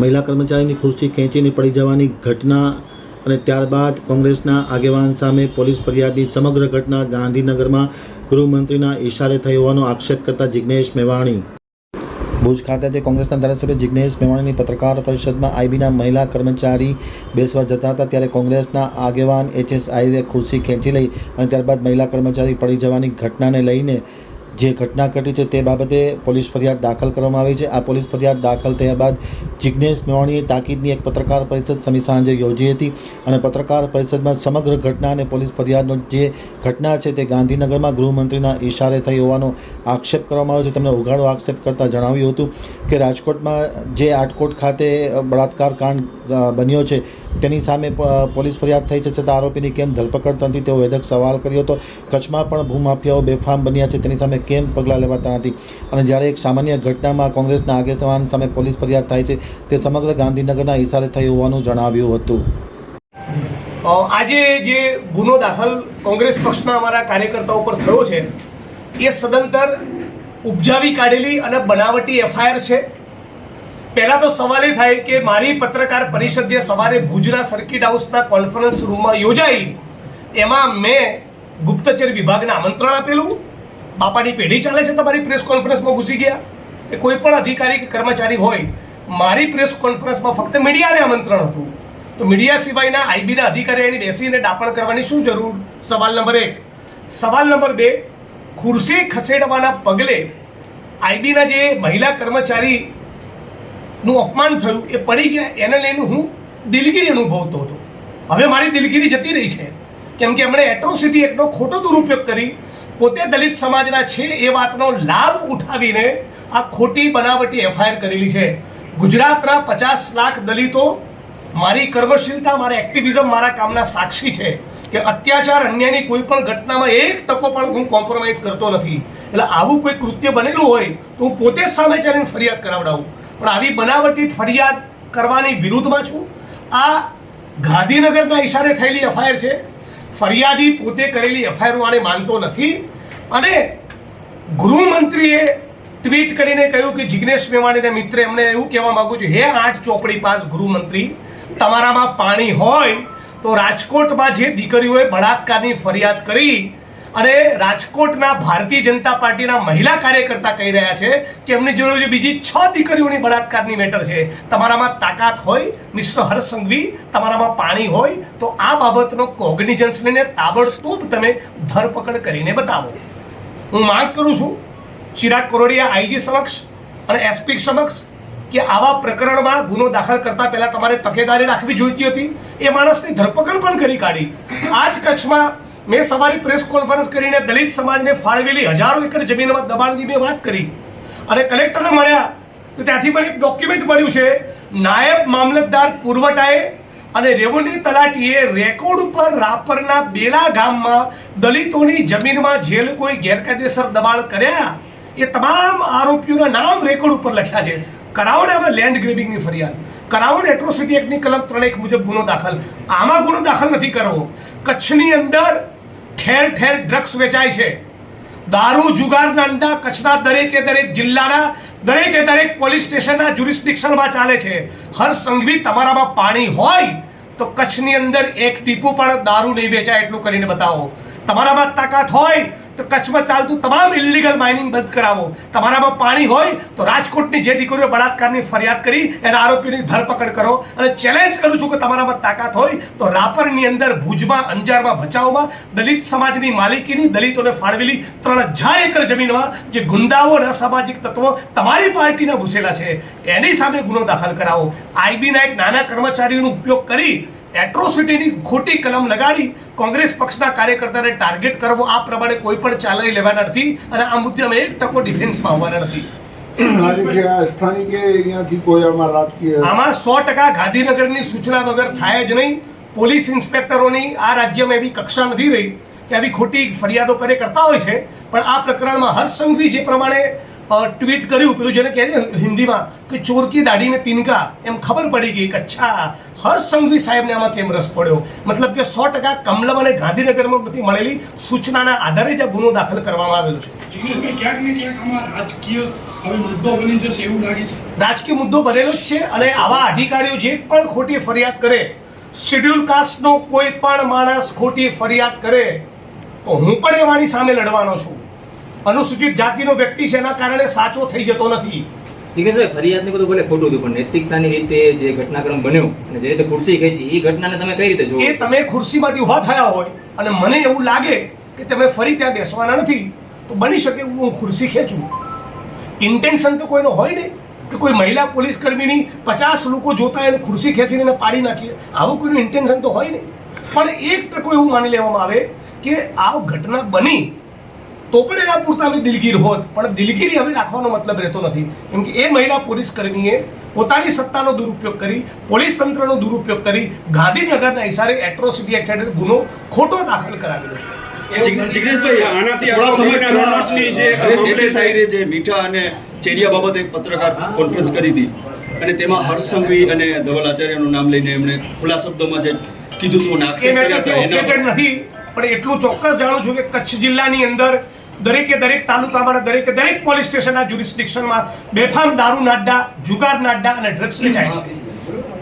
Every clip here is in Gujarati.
મહિલા કર્મચારીની ખુરશી ખેંચીને પડી જવાની ઘટના અને ત્યારબાદ કોંગ્રેસના આગેવાન સામે પોલીસ ફરિયાદની સમગ્ર ઘટના ગાંધીનગરમાં ગૃહમંત્રીના ઇશારે થઈ હોવાનો આક્ષેપ કરતા જિજ્ઞેશ મેવાણી. ભુજ ખાતેથી કોંગ્રેસના ધારાસભ્ય જિજ્ઞેશ મેવાણીની પત્રકાર પરિષદમાં આઈબીના મહિલા કર્મચારી બેસવા જતા હતા, ત્યારે કોંગ્રેસના આગેવાન એચએસ ખુરશી ખેંચી લઈ અને ત્યારબાદ મહિલા કર્મચારી પડી જવાની ઘટનાને લઈને જે ઘટના ઘટી છે તે બાબતે પોલીસ ફરિયાદ દાખલ કરવામાં આવી છે. આ પોલીસ ફરિયાદ દાખલ થયા બાદ જિજ્ઞેશ મેવાણીએ તાકીદની એક પત્રકાર પરિષદ સમી સાંજે યોજી હતી અને પત્રકાર પરિષદમાં સમગ્ર ઘટના અને પોલીસ ફરિયાદનો જે ઘટના છે તે ગાંધીનગરમાં ગૃહમંત્રીના ઇશારે થઈ હોવાનો આક્ષેપ કરવામાં આવ્યો છે. તેમણે ઉઘાડો આક્ષેપ કરતાં જણાવ્યું હતું કે રાજકોટમાં જે આટકોટ ખાતે બળાત્કાર કાંડ બન્યો છે. તેની સામે પોલીસ ફરિયાદ થઈ છે છતાં આરોપીની કેમ ધરપકડ નથી તેવો વેધક સવાલ કર્યો હતો. કચ્છમાં પણ ભૂમાફિયાઓ બેફામ બન્યા છે. તેની સામે કેમ પગલાં લેવાતા નથી? અને જ્યારે એક સામાન્ય ઘટનામાં કોંગ્રેસના આગેવાન સામે પોલીસ ફરિયાદ થાય છે, તે સમગ્ર ગાંધીનગરના ઇશારે થઈ હોવાનું જણાવ્યું હતું. આજે જે ગુનો દાખલ કોંગ્રેસ પક્ષના અમારા કાર્યકર્તાઓ પર થયો છે, એ સદંતર ઉપજાવી કાઢેલી અને બનાવટી એફઆઈઆર છે. પહેલાં તો સવાલ એ થાય કે મારી પત્રકાર પરિષદ સવારે ભુજના સર્કિટ હાઉસના કોન્ફરન્સ રૂમમાં યોજાઈ. એમાં મેં ગુપ્તચર વિભાગને આમંત્રણ આપેલું. બાપાની પેઢી ચાલે છે તમારી પ્રેસ કોન્ફરન્સમાં ઘૂસી ગયા. એ કોઈ પણ અધિકારી કે કર્મચારી હોય, મારી પ્રેસ કોન્ફરન્સમાં ફક્ત મીડિયાને આમંત્રણ હતું. તો મીડિયા સિવાયના આઈબીના અધિકારીઓની બેસીને ડાપણ કરવાની શું જરૂર? સવાલ નંબર એક. સવાલ નંબર બે. ખુરશી ખસેડવાના પગલે આઈબીના જે મહિલા કર્મચારી નું અપમાન થયું, એ પડી ગયા. એને લઈને હું દિલગીરી અનુભવતો હતો. હવે મારી દિલગીરી જતી રહી છે. કેમ કે એમણે એટ્રોસિટી એક્ટનો ખોટો દુરુપયોગ કરી, પોતે દલિત સમાજના છે એ વાતનો લાભ ઉઠાવીને આ ખોટી બનાવટી એફઆઈઆર કરેલી છે. ગુજરાતના પચાસ લાખ દલિતો મારી કર્મશીલતા, મારા એક્ટિવિઝમ, મારા કામના સાક્ષી છે કે અત્યાચાર, અન્યાયની કોઈ પણ ઘટનામાં એક ટકો પણ હું કોમ્પ્રોમાઇઝ કરતો નથી. એટલે આવું કોઈ કૃત્ય બનેલું હોય તો હું પોતે સામે ચાલીને ફરિયાદ કરાવડાવું. પણ આવી બનાવટી ફરિયાદ કરવાની વિરુદ્ધમાં છું. આ ગાંધીનગરના ઈશારે થયેલી એફઆઈઆર છે. ફરિયાદી પોતે કરેલી એફઆઈઆર આને માનતો નથી. અને ગૃહમંત્રીએ ટ્વીટ કરીને કહ્યું કે જિગ્નેશ મેવાણીના મિત્ર, એમને એવું કહેવા માગું છું, હે આઠ ચોપડી પાસ ગૃહમંત્રી, તમારામાં પાણી હોય તો રાજકોટમાં જે દીકરીઓએ બળાત્કારની ફરિયાદ કરી અને રાજકોટના ભારતીય જનતા પાર્ટીના મહિલા કાર્યકર્તા કહી રહ્યા છે કે એમની જોડે બીજી છ દીકરીઓની બળાત્કારની મેટર છે, તમારામાં તાકાત હોય મિસ્ટર હર્ષ તમારામાં પાણી હોય, તો આ બાબતનો કોગ્નિઝન્સ લઈને તાબડતોબ તમે ધરપકડ કરીને બતાવો. હું માંગ કરું છું, ચિરાગ કોરોડિયા આઈજી સમક્ષ અને એસપી સમક્ષ, કે આવા પ્રકરણમાં ગુનો દાખલ કરતા પહેલા તમારે તકેદારી રાખવી જોઈતી હતી. એ માણસની ધરપકડ પણ કરી કાઢી. આ જ કચ્છમાં મેં સવારે પ્રેસ કોન્ફરન્સ કરીને દલિત સમાજને ફાળવેલી હજારો એકર જમીનમાં દબાણની મેં વાત કરી. અને કલેક્ટરને મળ્યા તો ત્યાંથી મને એક ડોક્યુમેન્ટ મળ્યું છે. નાયબ મામલતદાર પુરવઠાએ અને રેવન્યુ તલાટીએ રેકોર્ડ ઉપર રાપરના બેલા ગામમાં દલિતોની જમીનમાં જે લોકોએ ગેરકાયદેસર દબાણ કર્યા. એ તમામ આરોપીઓના નામ રેકોર્ડ ઉપર લખ્યા છે. કરાવો ને હવે લેન્ડ ગ્રેબિંગની ફરિયાદ. કરાવો એટ્રોસિટી એક્ટની કલમ ત્રણ એક મુજબ ગુનો દાખલ. આમાં ગુનો દાખલ નથી કરવો. કચ્છની અંદર ઠેર ઠેર ડ્રગ્સ વેચાય છે. દારૂ જુગારના અંડા કચ્છના દરેકે દરેક જિલ્લાના, દરેકે દરેક પોલીસ સ્ટેશનના જ્યુરિસ્ડિક્શનમાં ચાલે છે. હર સંઘવી તમારામાં પાણી હોય તો કચ્છની અંદર એક ટીપું પણ દારૂ નહીં વેચાય એટલું કરીને બતાવો. તમારામાં તાકાત હોય તો કચ્છમાં ચાલતું તમામ ઇલીગલ માઇનિંગ બંધ કરાવો. તમારામાં પાણી હોય તો રાજકોટની જે દીકરીઓ બળાત્કારની ફરિયાદ કરી, એના આરોપીની ધરપકડ કરો. અને ચેલેન્જ કરું છું કે તમારામાં તાકાત હોય તો રાપરની અંદર ભુજમાં, અંજારમાં, ભચાઉમાં દલિત સમાજની માલિકીની દલિતોને ફાળવેલી ત્રણ હજાર એકર જમીનમાં જે ગુંડાઓ અને અસામાજિક તત્વો તમારી પાર્ટીના ઘૂસેલા છે. એની સામે ગુનો દાખલ કરાવો. આઈબીના એક નાના કર્મચારીનો ઉપયોગ કરી એટ્રોસિટીની ખોટી કલમ લગાડી કોંગ્રેસ પક્ષના કાર્યકર્તાને ટાર્ગેટ કરવો આ પ્રમાણે કોઈ પણ ચાલાઈ લેવાના નથી અને આ મુદ્દે અમે એક ટકો ડિફેન્સમાં આવવાના નથી. આ સ્થાનિકે આમાં આમાં સો ટકા ગાંધીનગરની સૂચના વગર થાય જ નહીં. પોલીસ ઇન્સ્પેક્ટરોની આ રાજ્યમાં એવી કક્ષા નથી રહી કે આવી ખોટી ફરિયાદો કરે કરતા હોય છે. પણ આ પ્રકરણમાં હર્ષ સંઘવી જે પ્રમાણે ટ્વીટ કર્યું પેલું જેને કહે છે હિન્દીમાં કે ચોર કી દાઢી તિનકા એમ ખબર પડી ગઈ કે અચ્છા હર્ષ સંઘવી સાહેબને આમાં કેમ રસ પડ્યો? મતલબ કે સો ટકા કમલમ અને ગાંધીનગરમાંથી મળેલી સૂચનાના આધારે જ આ ગુનો દાખલ કરવામાં આવેલો છે. ક્યાંક ને ક્યાંક રાજકીય હવે મુદ્દો બની જશે એવું લાગે છે. રાજકીય મુદ્દો બનેલો જ છે અને આવા અધિકારીઓ જે પણ ખોટી ફરિયાદ કરે શેડ્યુલ કાસ્ટનો કોઈ પણ માણસ ખોટી ફરિયાદ કરે તો હું પણ એ વાણી સામે લડવાનો છું. અનુસૂચિત જાતિનો વ્યક્તિ છે એના કારણે સાચો થઈ જતો નથી. ઠીક છે ફરિયાદને બધું ભલે ખોટું હતું પણ નૈતિકતાની રીતે જે ઘટનાક્રમ બન્યો અને જે રીતે ખુરશી ખેંચી એ ઘટનાને તમે કઈ રીતે જોવો? એ તમે ખુરશીમાંથી ઊભા થયા હોય અને મને એવું લાગે કે તમે ફરી ત્યાં બેસવાના નથી તો બની શકે એવું હું ખુરશી ખેંચું. ઇન્ટેન્શન તો કોઈનો હોય નહીં કે કોઈ મહિલા પોલીસ કર્મીની પચાસ લોકો જોતા એને ખુરશી ખેંચીને એને પાડી નાખીએ. આવું કોઈનું ઇન્ટેન્શન તો હોય નહીં. પણ એક ટકો એવું માની લેવામાં આવે કે આ ઘટના બની તો પણ એના પૂરતા અમે દિલગીર હોત. પણ દિલગીરી હવે રાખવાનો મતલબ રહેતો નથી. કેમ કે એ મહિલા પોલીસ કર્મીએ પોતાની સત્તાનો દુરુપયોગ કરી પોલીસ તંત્રનો દુરુપયોગ કરી ગાંધીનગરના ઇશારે એટ્રોસિટી એક્ટ હેઠળ ગુનો ખોટો દાખલ કરાવેલો છે. જિગ્નેશભાઈ આનાથી થોડા જે મીઠા અને ચેરિયા બાબતે એક પત્રકાર કોન્ફરન્સ કરી હતી. અને તેમાં હર્ષ સંઘવી અને ધવલ આચાર્યનું નામ લઈને એમણે ખુલ્લા શબ્દોમાં જે કીધું તું ઓકેટેડ નથી પણ એટલું ચોક્કસ જાણું છું કે કચ્છ જિલ્લાની અંદર દરેકે દરેક તાલુકામાં દરેકે દરેક પોલીસ સ્ટેશનના જ્યુરિસ્ડિક્શનમાં બેફામ દારૂ નાડ્ડા જુગાર નાડ્ડા અને ડ્રગ્સ વેચાય છે.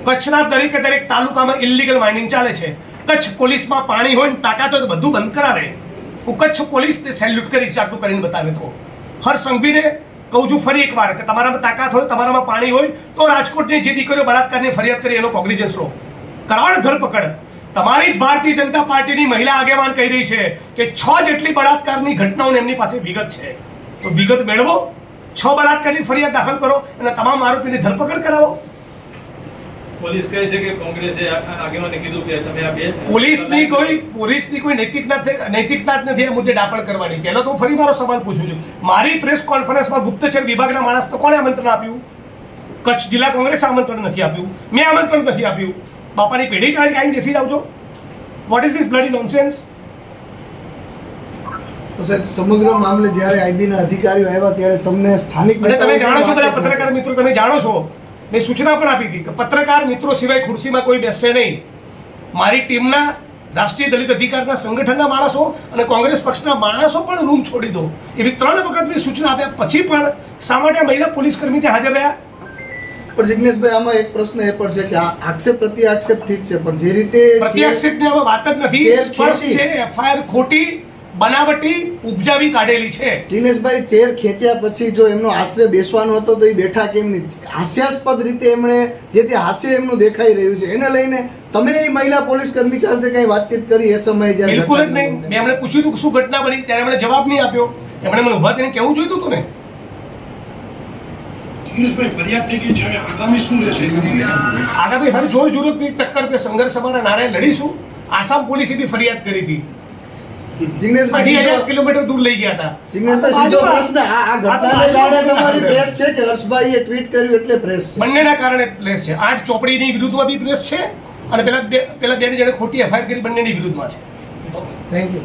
કચ્છના દરેકે દરેક તાલુકામાં ઇલીગલ માઇનિંગ ચાલે છે. કચ્છ પોલીસમાં પાણી હોય ને તાકાત હોય તો બધું બંધ કરાવે. હું કચ્છ પોલીસને સેલ્યુટ કરીશ આટલું કરીને બતાવે તો. હર સંઘવીને કહું છું ફરી એકવાર કે તમારામાં તાકાત હોય તમારામાં પાણી હોય તો રાજકોટની જે દીકરીઓ બળાત્કારની ફરિયાદ કરી એનો કોગ્નિજન્સ લો. કરાવડ ધરપકડ. તમારી જ ભારતીય જનતા પાર્ટીની મહિલા આગેવાન કહી રહી છે કે છ જેટલી બળાત્કારની ઘટનાઓની એમની પાસે વિગત છે. તો વિગત મેળવો. છ બળાત્કારની ફરિયાદ દાખલ કરો અને તમામ આરોપીની ધરપકડ કરાવો. પોલીસ કહે છે કે કોંગ્રેસે આ- આ આગેવાને કીધું કે તમે આ બે પોલીસની કોઈ પોલીસની કોઈ નૈતિકતા નૈતિકતા જ નથી એ મુદ્દે ડાપણ કરવાની. પહેલો તો હું ફરી મારો સવાલ પૂછું છું. મારી પ્રેસ કોન્ફરન્સમાં ગુપ્તચર વિભાગના માણસ તો કોણે આમંત્રણ આપ્યું? કચ્છ જિલ્લા કોંગ્રેસ આમંત્રણ નથી આપ્યું. મેં આમંત્રણ નથી આપ્યું. બાપાની પેઢી કાંઈ કાંઈ બેસી જાવ છો what is this bloody nonsense તો સાહેબ સમગ્ર મામલે જ્યારે આઈબીના અધિકારીઓ આવ્યા ત્યારે તમને સ્થાનિક અને તમે જાણો છો બધા પત્રકાર મિત્રો તમે જાણો છો? મેં સૂચના પણ આપી હતી કે પત્રકાર મિત્રો સિવાય ખુરશીમાં કોઈ બેસશે નહીં. મારી ટીમના રાષ્ટ્રીય દલિત અધિકારના સંગઠનના માણસો અને કોંગ્રેસ પક્ષના માણસો પણ રૂમ છોડી દો. એવી ત્રણ વખત મેં સૂચના આપ્યા. પછી પણ શા માટે મહિલા પોલીસ કર્મી ત્યાં હાજર રહ્યા? પણ જિગ્નેશભાઈ આમાં એક પ્રશ્ન એ પણ છે કે આ આક્ષેપ પ્રતિ આક્ષેપ ઠીક છે પણ જે રીતે પ્રત્યાક્ષેપની હવે વાત જ નથી. સ્પષ્ટ છે એફઆઈઆર ખોટી બનાવટી ઉપજાવી કાઢેલી છે. દિનેશભાઈ ચેર ખેંચ્યા પછી જો એમનો આશરે બેસવાનો હતો તો એ બેઠા કેમ નહીં હાસ્યાસ્પદ રીતે એમણે જે તે હાસ્ય એમનું દેખાઈ રહ્યું છે એને લઈને તમે એ મહિલા પોલીસ કર્મી સાથે કઈ વાતચીત કરી એ સમયે જ્યારે બિલકુલ જ નહીં. મેં એમણે પૂછ્યું હતું શું ઘટના બની ત્યારે એમણે જવાબ નહીં આપ્યો. એમણે મને ઊભા થઈને કેવું જોઈતું હતું ને? જિગ્નેશભાઈ ફરિયાદ થઈ ગઈ છે હવે આગામી શું રહેશે? આગામી હર જોર જરૂરત ટક્કર પે સંઘર્ષ અમારા નારાયણ લડીશું. આસામ પોલીસે બી ફરિયાદ કરી હતી. કિલોમીટર દૂર લઈ ગયા હતા. જિગ્નેશભાઈ સીધો પ્રશ્ન આ આ આ ઘટનાને કારણે તમારી પ્રેસ છે કે હર્ષભાઈએ ટ્વીટ કર્યું એટલે પ્રેસ છે? બંનેના કારણે પ્રેસ છે. આઠ ચોપડીની વિરુદ્ધમાં બી પ્રેસ છે અને પેલા પેલા બે જણે ખોટી એફઆઈઆર કરી બંનેની વિરુદ્ધમાં છે. Thank you